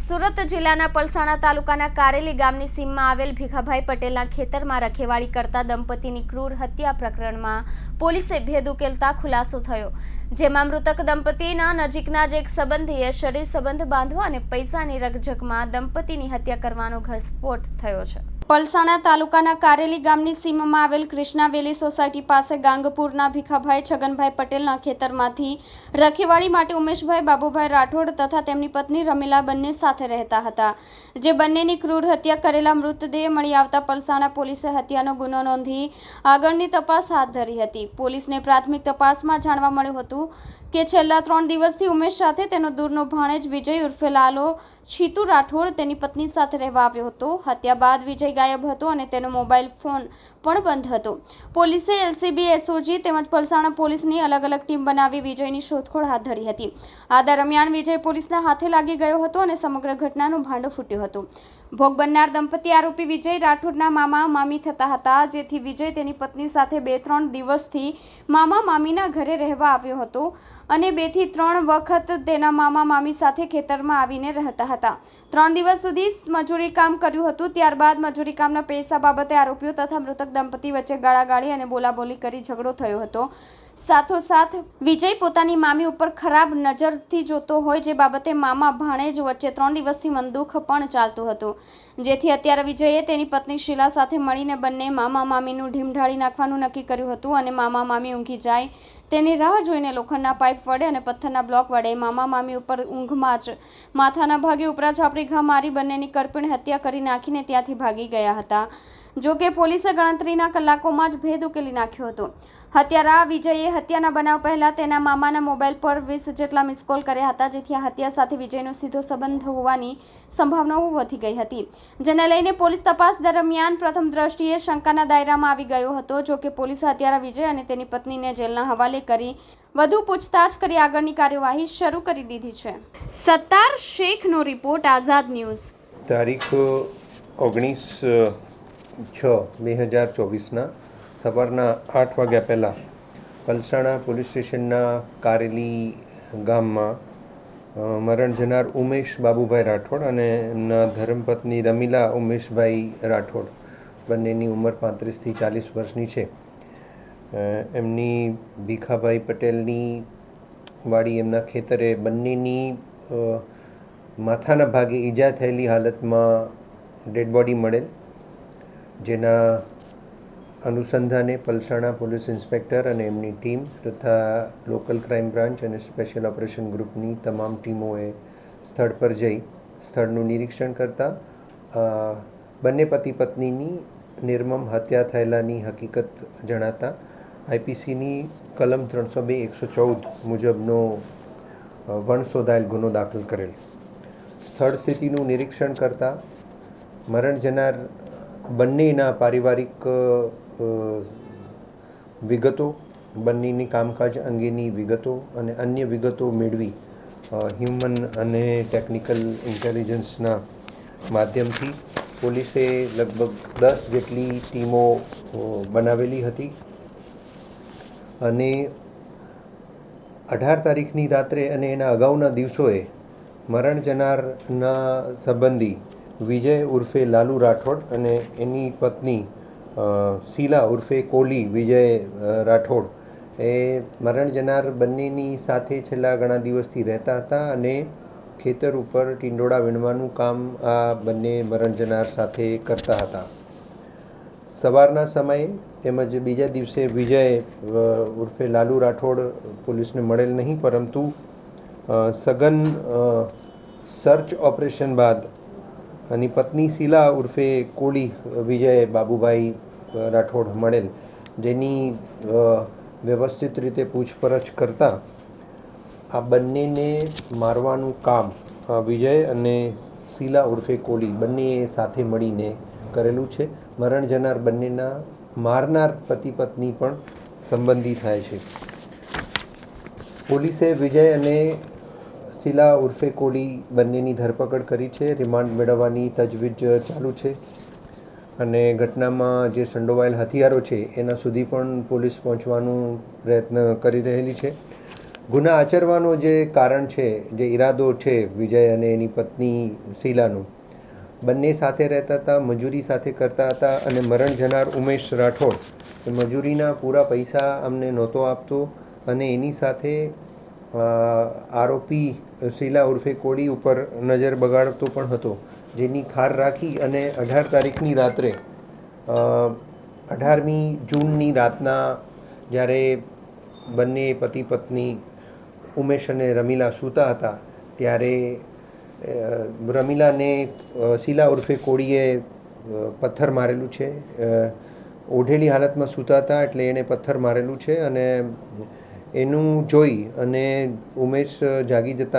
સુરત જિલ્લાના પલસાણા તાલુકાના કારેલી ગામની સીમમાં આવેલ ભીખાભાઈ પટેલના ખેતરમાં રખેવાળી કરતા દંપતીની ક્રૂર હત્યા પ્રકરણમાં પોલીસે ભેદ ઉકેલતા ખુલાસો થયો, જેમાં મૃતક દંપતીના નજીકના જ એક સંબંધીએ શરીર સંબંધ બાંધવા અને પૈસાની રકઝકમાં દંપતીની હત્યા કરવાનો ઘરસ્ફોટ થયો છે. પલસાણા તાલુકાના કારેલી ગામની સીમમાં આવેલ કૃષ્ણાવેલી સોસાયટી પાસે ગાંગપુરના ભીખાભાઈ છગનભાઈ પટેલના ખેતરમાંથી રખેવાળી માટે ઉમેશભાઈ બાબુભાઈ રાઠોડ તથા તેમની પત્ની રમીલા બંને સાથે રહેતા હતા. જે બંનેની ક્રૂર હત્યા કરેલા મૃતદેહ મળી આવતા પલસાણા પોલીસે હત્યાનો ગુનો નોંધી આગળની તપાસ હાથ ધરી હતી. પોલીસને પ્રાથમિક તપાસમાં જાણવા મળ્યું હતું કે છેલ્લા ત્રણ દિવસથી ઉમેશ સાથે તેનો દૂરનો ભાણેજ વિજય ઉર્ફે લાલો છીતુ રાઠોડ તેની પત્ની સાથે રહેવા આવ્યો હતો. હત્યા બાદ વિજય ગાયબ હતો અને તેનો મોબાઈલ ફોન પણ બંધ હતો. પોલીસે એલસીબી, એસઓજી તેમજ પલસાણા પોલીસની અલગ અલગ ટીમ બનાવી વિજયની શોધખોળ હાથ ધરી હતી. આ દરમિયાન વિજય પોલીસના હાથે લાગી ગયો હતો અને સમગ્ર ઘટનાનું ભાંડું ફૂટ્યું હતું. ભોગ બનનાર દંપતી આરોપી વિજય રાઠોડના મામા મામી થતા હતા, જેથી વિજય તેની પત્ની સાથે બે ત્રણ દિવસથી મામા મામીના ઘરે રહેવા આવ્યો હતો. અને બેથી ત્રણ વખત તેના મામા, મામી સાથે ખેતરમાં આવીને રહેતા હતા. ત્રણ દિવસ સુધી મજૂરી કામ કર્યું હતું. ત્યારબાદ મજૂરી કામના પૈસા બાબતે આરોપીઓ તથા મૃતક દંપતી વચ્ચે ગાળાગાળી અને બોલાબોલી કરી ઝઘડો થયો હતો. સાથોસાથ વિજય પોતાની મામી ઉપર ખરાબ નજરથી જોતો હોય જે બાબતે મામા ભાણેજ વચ્ચે ત્રણ દિવસથી મનદુખ પણ ચાલતું હતું. જેથી અત્યારે વિજયે તેની પત્ની શીલા સાથે મળીને બંને મામા મામીનું ઢીમઢાળી નાખવાનું નક્કી કર્યું હતું અને મામા મામી ઊંઘી જાય તેની રાહ જોઈને લોખંડના પાઇપ વડે અને પથ્થરના બ્લોક વડે મામા મામી ઉપર ઊંઘમાં જ માથાના ભાગે ઉપરા છાપરી ઘા મારી બંનેની કરપીણ હત્યા કરી નાખીને ત્યાંથી ભાગી ગયા હતા. જો કે પોલીસે ગણતરીના કલાકોમાં જ ભેદ ઉકેલી નાખ્યો હતો. હત્યારા વિજયે હત્યાના બનાવ પહેલા તેના મામાના મોબાઈલ પર વીસ જેટલા મિસ કોલ કર્યા હતા, જેથી આ હત્યા સાથે વિજયનો સીધો સંબંધ હોવાની સંભાવનાઓ વધી ગઈ હતી. જેને લઈને પોલીસ તપાસ દરમિયાન પ્રથમ દ્રષ્ટિએ શંકાના દાયરામાં આવી ગયો હતો, જો કે પોલીસે હત્યારા વિજય અને તેની પત્નીને જેલના હવાલે કરી વધુ પૂછતાછ કરી આગળની કાર્યવાહી શરૂ કરી દીધી છે. સત્તાર શેખનો રિપોર્ટ, આઝાદ ન્યૂઝ. તારીખ ઓગણીસ છ, બે હજાર ચોવીસના સવારના આઠ વાગ્યા પહેલાં પલસાણા પોલીસ સ્ટેશનના કારેલી ગામમાં મરણ જનાર ઉમેશ બાબુભાઈ રાઠોડ અને એમના ધર્મપત્ની રમીલા ઉમેશભાઈ રાઠોડ. બંનેની ઉંમર પાંત્રીસથી ચાલીસ વર્ષની છે. એમની ભીખાભાઈ પટેલની વાડી એમના ખેતરે બંનેની માથાના ભાગે ઈજા થયેલી હાલતમાં ડેડ બોડી મળેલ, જેના અનુસંધાને પલસાણા પોલીસ ઇન્સ્પેક્ટર અને એમની ટીમ તથા લોકલ ક્રાઇમ બ્રાન્ચ અને સ્પેશિયલ ઓપરેશન ગ્રુપની તમામ ટીમોએ સ્થળ પર જઈ સ્થળનું નિરીક્ષણ કરતાં બંને પતિ પત્નીની નિર્મમ હત્યા થયેલાની હકીકત જણાતા, આઈપીસીની કલમ ત્રણસો બે એકસો ચૌદ મુજબનો વણ શોધાયેલ ગુનો દાખલ કરેલ. સ્થળ સ્થિતિનું નિરીક્ષણ કરતાં, મરણ જનાર બંનેના પારિવારિક વિગતો, બંનેની કામકાજ અંગેની વિગતો અને અન્ય વિગતો મેળવી હ્યુમન અને ટેકનિકલ ઇન્ટેલિજન્સના માધ્યમથી પોલીસે લગભગ દસ જેટલી ટીમો બનાવેલી હતી. અને અઢાર તારીખની રાત્રે અને એના અગાઉના દિવસોએ મરણ જનારના સંબંધી વિજય ઉર્ફે લાલુ રાઠોડ અને એની પત્ની શીલા ઉર્ફે કોલી વિજય રાઠોડ એ મરણ જનાર બંનેની સાથે છેલ્લા ઘણા દિવસથી રહેતા હતા અને ખેતર ઉપર ટીંડોળા વીણવાનું કામ આ બંને મરણ જનાર સાથે કરતા હતા. સવારના સમયે તેમજ બીજા દિવસે વિજય ઉર્ફે લાલુ રાઠોડ પોલીસને મળેલ નહીં, પરંતુ સઘન સર્ચ ઓપરેશન બાદ એની પત્ની શીલા ઉર્ફે કોળી વિજય બાબુભાઈ રાઠોડ મળેલ, જેની વ્યવસ્થિત રીતે પૂછપરછ કરતાં આ બંનેને મારવાનું કામ વિજય અને શીલા ઉર્ફે કોલી બંનેએ સાથે મળીને કરેલું છે. મરણ જનાર બંનેના મારનાર પતિ પત્ની પણ સંબંધી થાય છે. પોલીસે વિજય અને શીલા ઉર્ફે કોલી બંનેની ધરપકડ કરી છે. રિમાન્ડ મેળવવાની તજવીજ ચાલુ છે અને ઘટનામાં જે સંડોવાયેલ હથિયારો છે, એના સુધી પણ પોલીસ પહોંચવાનું પ્રયત્ન કરી રહેલી છે. ગુના આચરવાનો જે કારણ છે, જે ઈરાદો છે વિજય અને એની પત્ની શીલાનું બંને સાથે રહેતા હતા, મજૂરી સાથે કરતા હતા અને મરણ જનાર ઉમેશ રાઠોડ મજૂરીના પૂરા પૈસા અમને નહોતો આપતો અને એની સાથે આરોપી શીલા ઉર્ફે કોડી ઉપર નજર બગાડતો પણ હતો, જેની ખાર રાખી અને અઢાર તારીખની રાત્રે અઢારમી જૂનની રાતના જ્યારે બંને પતિ પત્ની ઉમેશ અને રમીલા સૂતા હતા, ત્યારે રમીલાને શીલા ઉર્ફે કોળીએ પથ્થર મારેલું છે ઓઢેલી હાલતમાં સૂતા હતા એટલે એણે પથ્થર મારેલું છે અને એનું જોઈ અને ઉમેશ જાગી જતા